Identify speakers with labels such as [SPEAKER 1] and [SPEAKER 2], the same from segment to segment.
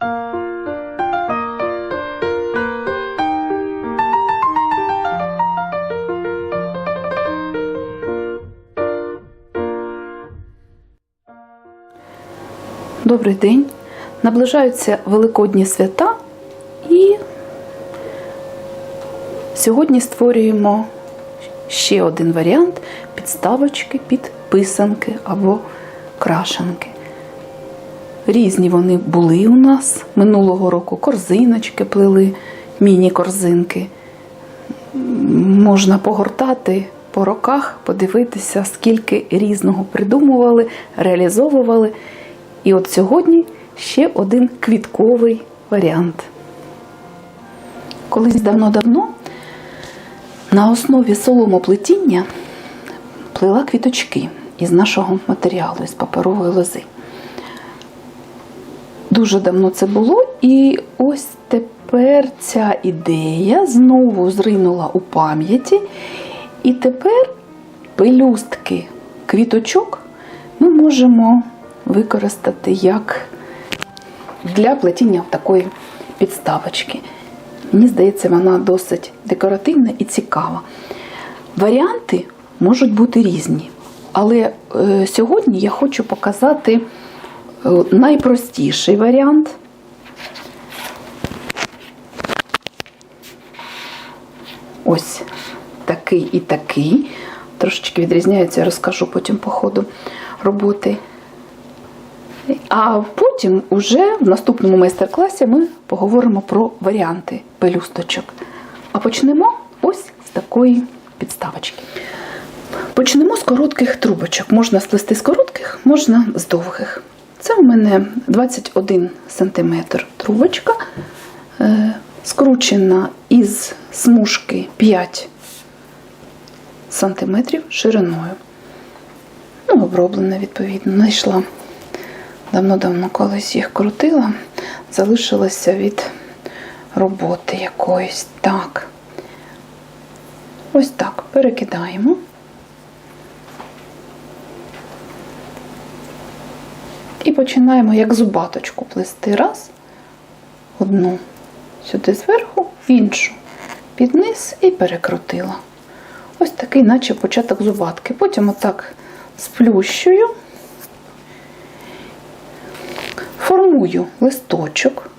[SPEAKER 1] Добрий день. Наближаються великодні свята і сьогодні створюємо ще один варіант підставочки під писанки або крашанки. Різні вони були у нас минулого року. Корзиночки плели, міні-корзинки. Можна погортати по роках, подивитися, скільки різного придумували, реалізовували. І от сьогодні ще один квітковий варіант. Колись давно-давно на основі соломоплетіння плела квіточки із нашого матеріалу, із паперової лози. Дуже давно це було, і ось тепер ця ідея знову зринула у пам'яті. І тепер пелюстки квіточок ми можемо використати як для плетіння такої підставочки. Мені здається, вона досить декоративна і цікава. Варіанти можуть бути різні. Але е, сьогодні я хочу показати найпростіший варіант. Ось такий і такий. Трошечки відрізняються, я розкажу потім по ходу роботи. А потім, уже в наступному майстер-класі, ми поговоримо про варіанти пелюсточок. А почнемо ось з такої підставочки. Почнемо з коротких трубочок. Можна сплести з коротких, можна з довгих. Це в мене 21 см трубочка, е, скручена із смужки 5 см шириною. Ну, оброблена, відповідно, знайшла. Давно-давно колись їх крутила, залишилося від роботи якоїсь. Так. Ось так перекидаємо. Починаємо як зубаточку плести. Раз, одну сюди зверху, іншу під низ і перекрутила. Ось такий, наче початок зубатки. Потім отак сплющую. формую листочок.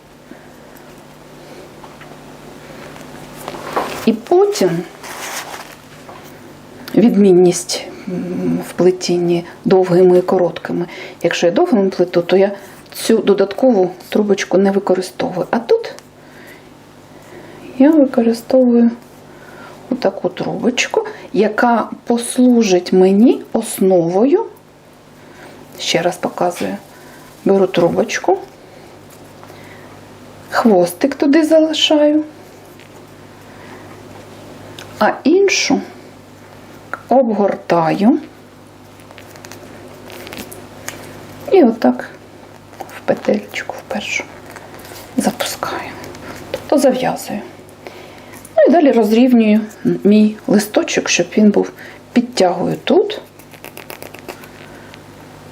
[SPEAKER 1] І потім відмінність в плетінні довгими і короткими. Якщо я довгими плету, то я цю додаткову трубочку не використовую. А тут я використовую отаку трубочку, яка послужить мені основою, ще раз показую, беру трубочку, хвостик туди залишаю, а іншу обгортаю і отак в петельку в першу запускаю, тобто зав'язую. Ну і далі розрівнюю мій листочок, щоб він був підтягую тут,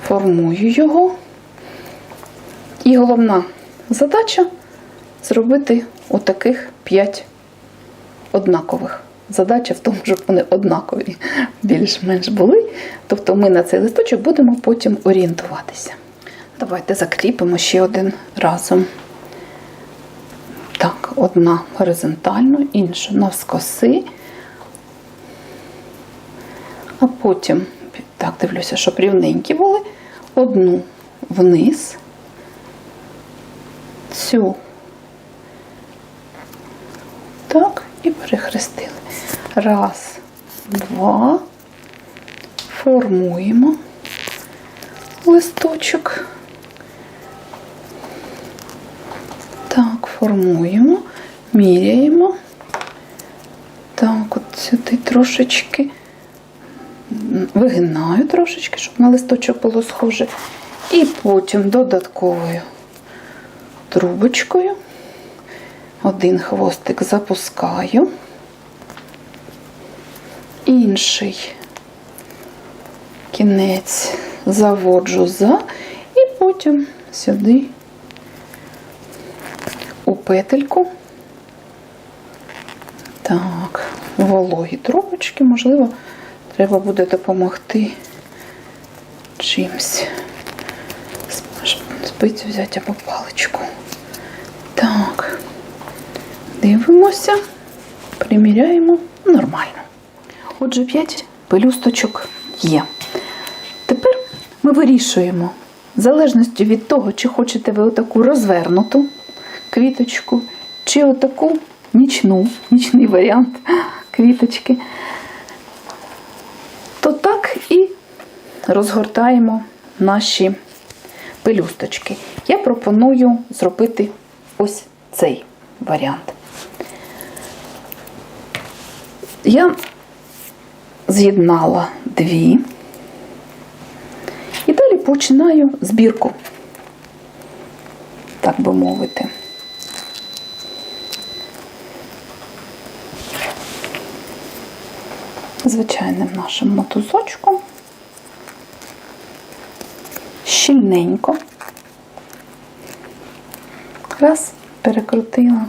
[SPEAKER 1] формую його. І головна задача зробити отаких 5 однакових. Задача в тому, щоб вони однакові більш-менш були. Тобто ми на цей листочок будемо потім орієнтуватися. Давайте закріпимо ще один разом. Так, одна горизонтально, інша навскоси. А потім, так, дивлюся, щоб рівненькі були, одну вниз цю так, і перехрестили. Раз, два, формуємо листочок. Так, формуємо, міряємо. Так, от сюди трошечки вигинаю трошечки, щоб на листочок було схоже. І потім додатковою трубочкою. Один хвостик запускаю, інший кінець заводжу за, і потім сюди у петельку. Так, вологі трубочки, можливо, треба буде допомогти чимсь. Спицю взяти або паличку. Так, дивимося, приміряємо нормально. Отже, 5 пелюсточок є. Тепер ми вирішуємо, в залежності від того, чи хочете ви отаку розвернуту квіточку, чи отаку нічну, нічний варіант квіточки, то так і розгортаємо наші пелюсточки. Я пропоную зробити ось цей варіант. Я з'єднала дві. І далі починаю збірку, так би мовити. Звичайним нашим мотузочком. Щільненько. Раз, перекрутила.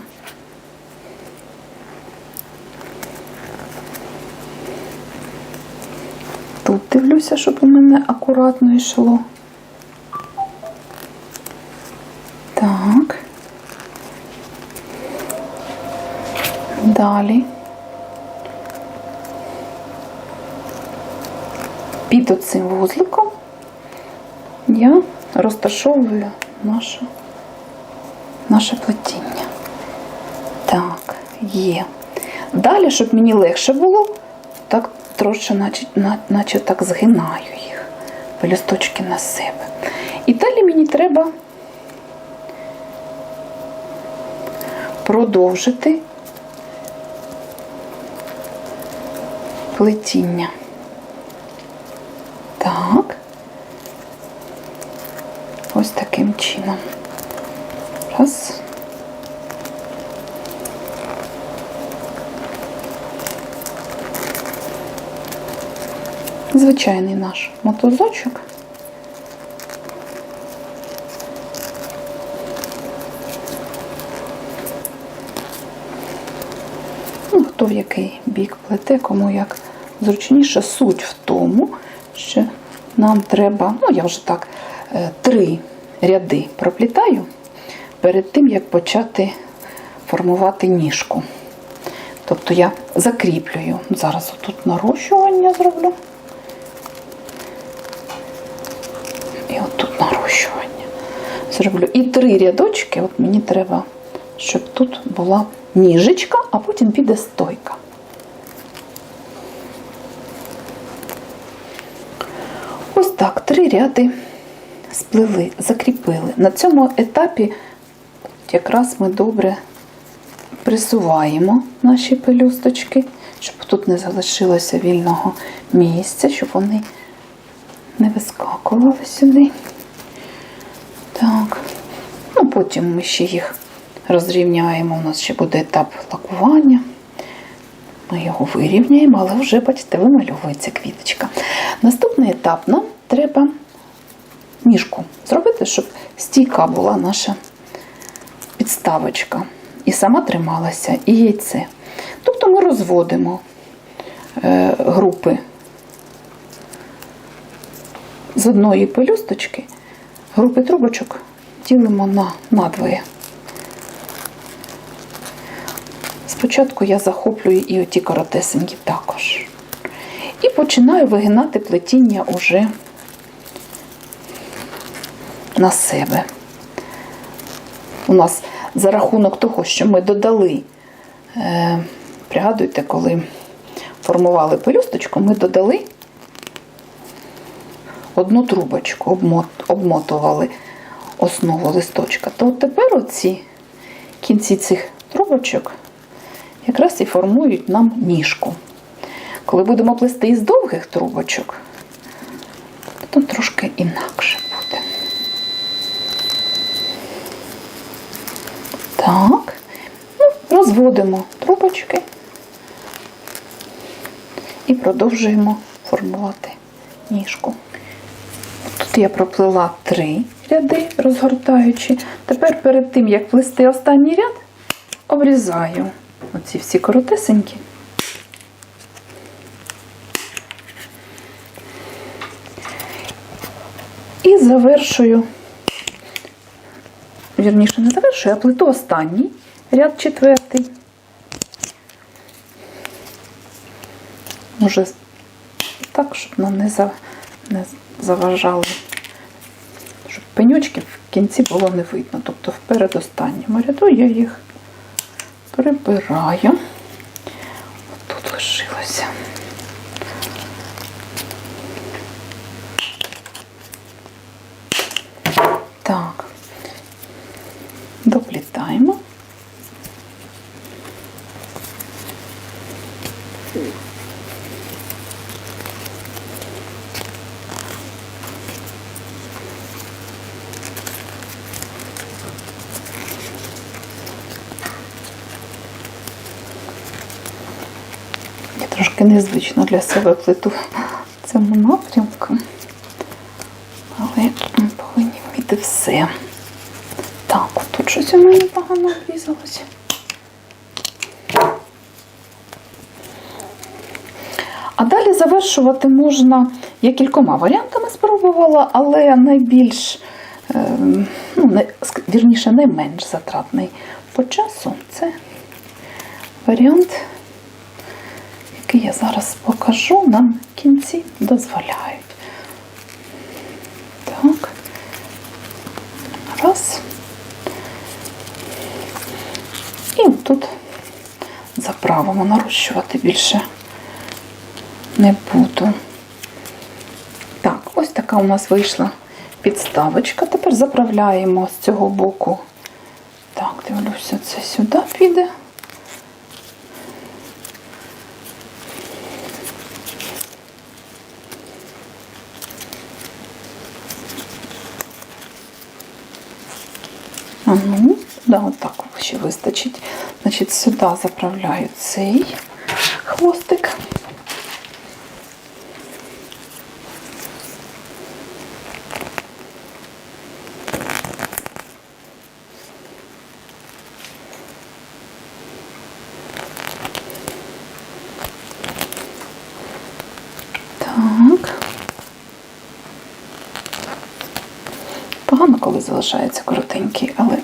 [SPEAKER 1] Дивлюся, щоб у мене акуратно йшло. Так. Далі. Під оцим вузликом я розташовую наше, наше плетіння. Так, є. Далі, щоб мені легше було, трошки, наче, наче так згинаю їх, пелюсточки на себе. І далі мені треба продовжити плетіння. Так. Ось таким чином. Раз. Звичайний наш мотузочок. Ну, хто в який бік плете, кому як зручніше. Суть в тому, що нам треба, ну я вже так, е, три ряди проплітаю перед тим, як почати формувати ніжку. Тобто я закріплюю. Зараз отут нарощування зроблю. І отут нарощування зроблю. І три рядочки, от мені треба, щоб тут була ніжечка, а потім піде стойка. Ось так, три ряди сплели, закріпили. На цьому етапі якраз ми добре присуваємо наші пелюсточки, щоб тут не залишилося вільного місця, щоб вони не вискакували сюди. Потім ми ще їх розрівняємо. У нас ще буде етап лакування. Ми його вирівняємо, але вже, бачите, вимальовується квіточка. Наступний етап нам треба ніжку зробити, щоб стійка була наша підставочка. І сама трималася, і яйце. Тобто ми розводимо е, групи з одної пелюсточки, групи трубочок ділимо на надвоє. Спочатку я захоплюю і оті коротесенькі також. І починаю вигинати плетіння уже на себе. У нас за рахунок того, що ми додали, е, пригадуйте, коли формували пелюсточку, ми додали одну трубочку, обмот, обмотували основу листочка. То от тепер оці кінці цих трубочок якраз і формують нам ніжку. Коли будемо плести із довгих трубочок, то трошки інакше буде. Так, ну, розводимо трубочки і продовжуємо формувати ніжку. Тут я проплила три ряди, розгортаючи. Тепер перед тим, як плести останній ряд, обрізаю оці всі коротесенькі. І завершую, вірніше, не завершую, а плету останній ряд четвертий. Може, так, щоб нам не, за, не заважали, щоб пеньочки в кінці було не видно. Тобто в передостанньому ряду я їх прибираю. Тут лишилося. Так, доплітаємо. Я трошки незвично для себе плету в цьому напрямку. Але повинні вміти все. Так, тут щось у мене погано обрізалося. А далі завершувати можна, я кількома варіантами спробувала, але найбільш, е, ну, вірніше, найменш затратний по часу це варіант, який я зараз покажу, нам кінці дозволяють. Так. Раз. І тут заправимо, нарощувати більше не буду. Так, ось така у нас вийшла підставочка. Тепер заправляємо з цього боку. Так, дивлюся, це сюди піде. А ну, да, отак ще вистачить. Значить, сюди заправляю цей хвостик. Погано, коли залишається коротенький, але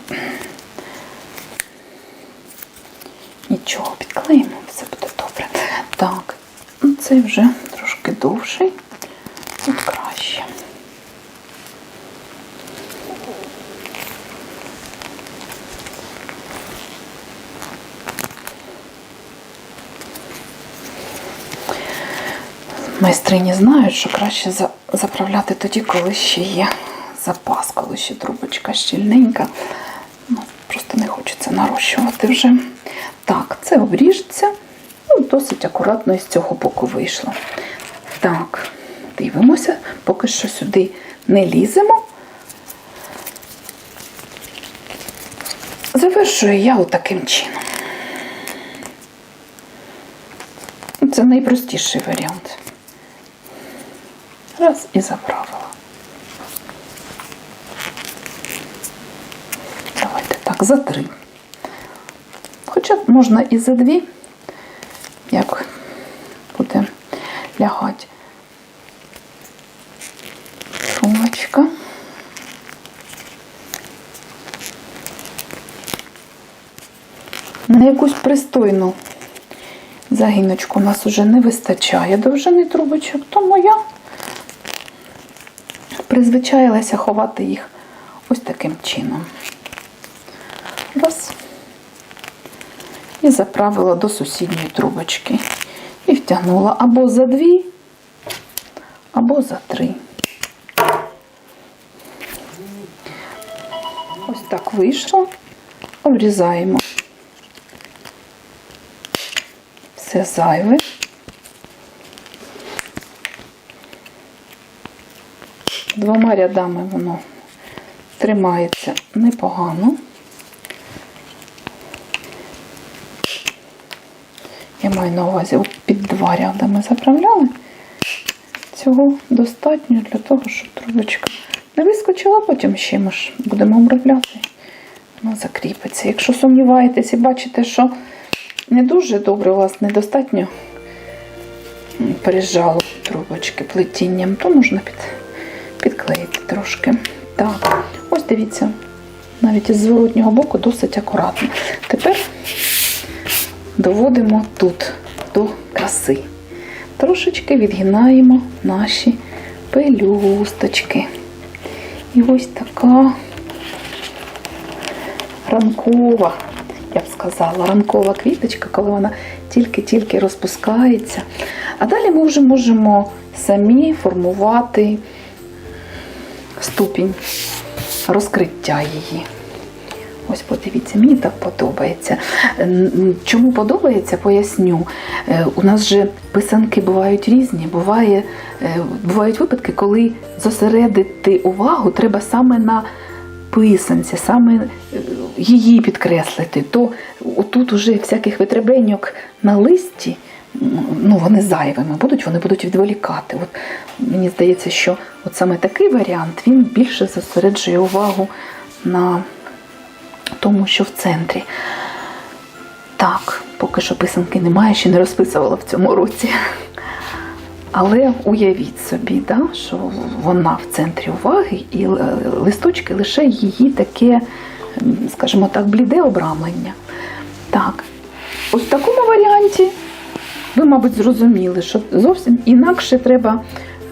[SPEAKER 1] нічого, підклеїмо, все буде добре. Так, ну, цей вже трошки довший, тут краще. Майстрині знають, що краще заправляти тоді, коли ще є запас, коли ще трубочка щільненька. Ну, просто не хочеться нарощувати вже. Так, це обріжеться. Досить акуратно із цього боку вийшло. Так, дивимося, поки що сюди не ліземо. Завершую я отаким чином. Це найпростіший варіант. Раз і заправила. Давайте так, за три. Хоча можна і за дві, як буде лягати. Трубочка. На якусь пристойну загіночку у нас уже не вистачає довжини трубочок, тому я призвичаїлася ховати їх ось таким чином. Раз. І заправила до сусідньої трубочки. І втягнула або за дві, або за три. Ось так вийшло. Обрізаємо все зайве. Двома рядами воно тримається непогано. Я маю на увазі під два ряди ми заправляли. Цього достатньо для того, щоб трубочка не вискочила, потім ще ми ж будемо обробляти. Воно закріпиться. Якщо сумніваєтесь і бачите, що не дуже добре у вас недостатньо пережало трубочки плетінням, то можна під, підклеїти трошки. Так, ось дивіться, навіть із зворотнього боку досить акуратно. Тепер доводимо тут до краси. Трошечки відгинаємо наші пелюсточки. І ось така ранкова, я б сказала, ранкова квіточка, коли вона тільки-тільки розпускається. А далі ми вже можемо самі формувати ступінь розкриття її. Ось подивіться, мені так подобається. Чому подобається, поясню. Е, У нас же писанки бувають різні. Буває, е, бувають випадки, коли зосередити увагу треба саме на писанці, саме е, її підкреслити. То отут уже всяких витребеньок на листі, ну вони зайвими будуть, вони будуть відволікати. От мені здається, що от саме такий варіант він більше зосереджує увагу на тому, що в центрі. Так, поки що писанки немає, ще не розписувала в цьому році. Але уявіть собі, да, що вона в центрі уваги, і листочки лише її таке, скажімо так, бліде обрамлення. Так, ось в такому варіанті ви, мабуть, зрозуміли, що зовсім інакше треба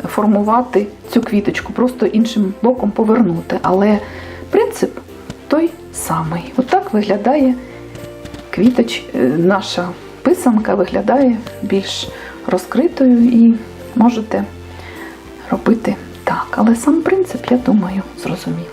[SPEAKER 1] формувати цю квіточку, просто іншим боком повернути. Але принцип той самий. Отак виглядає квіточ, е, наша писанка виглядає більш розкритою і можете робити так. Але сам принцип, я думаю, зрозумілий.